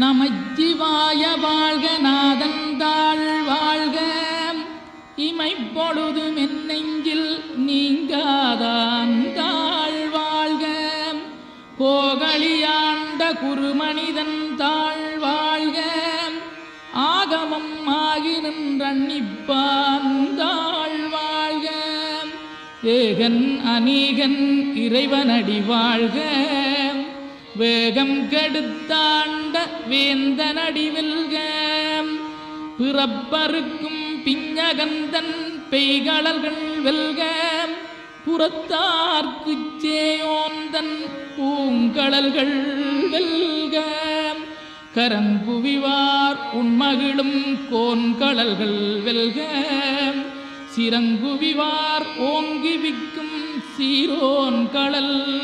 நமச்சிவாய வாழ்க நாதந்தாள் வாழ்க. இமைப்பொழுதும் என் நெஞ்சில் நீங்காதான் தாழ் வாழ்க. கோகலியாண்ட குருமனிதன் தாழ் வாழ்க. ஆகமம் ஆகி நின்றன்னிப்பான் தாழ் வாழ்க. ஏகன் அநீகன் இறைவனடி வாழ்க. வேகம் கெடுத்தாண்ட வேந்த வெல்க. பிறப்பருக்கும் பிஞ்சகந்தன் பெய்களல்கள் வெல்க. புறத்தார்க்கு சேயோந்தன் பூங்கடல்கள் வெல்க. கரங்குவிவார் உண்மகிழும் கோன்கடல்கள் வெல்க. சிறங்குவிவார் ஓங்கி விக்கும் சீரோன் கடல்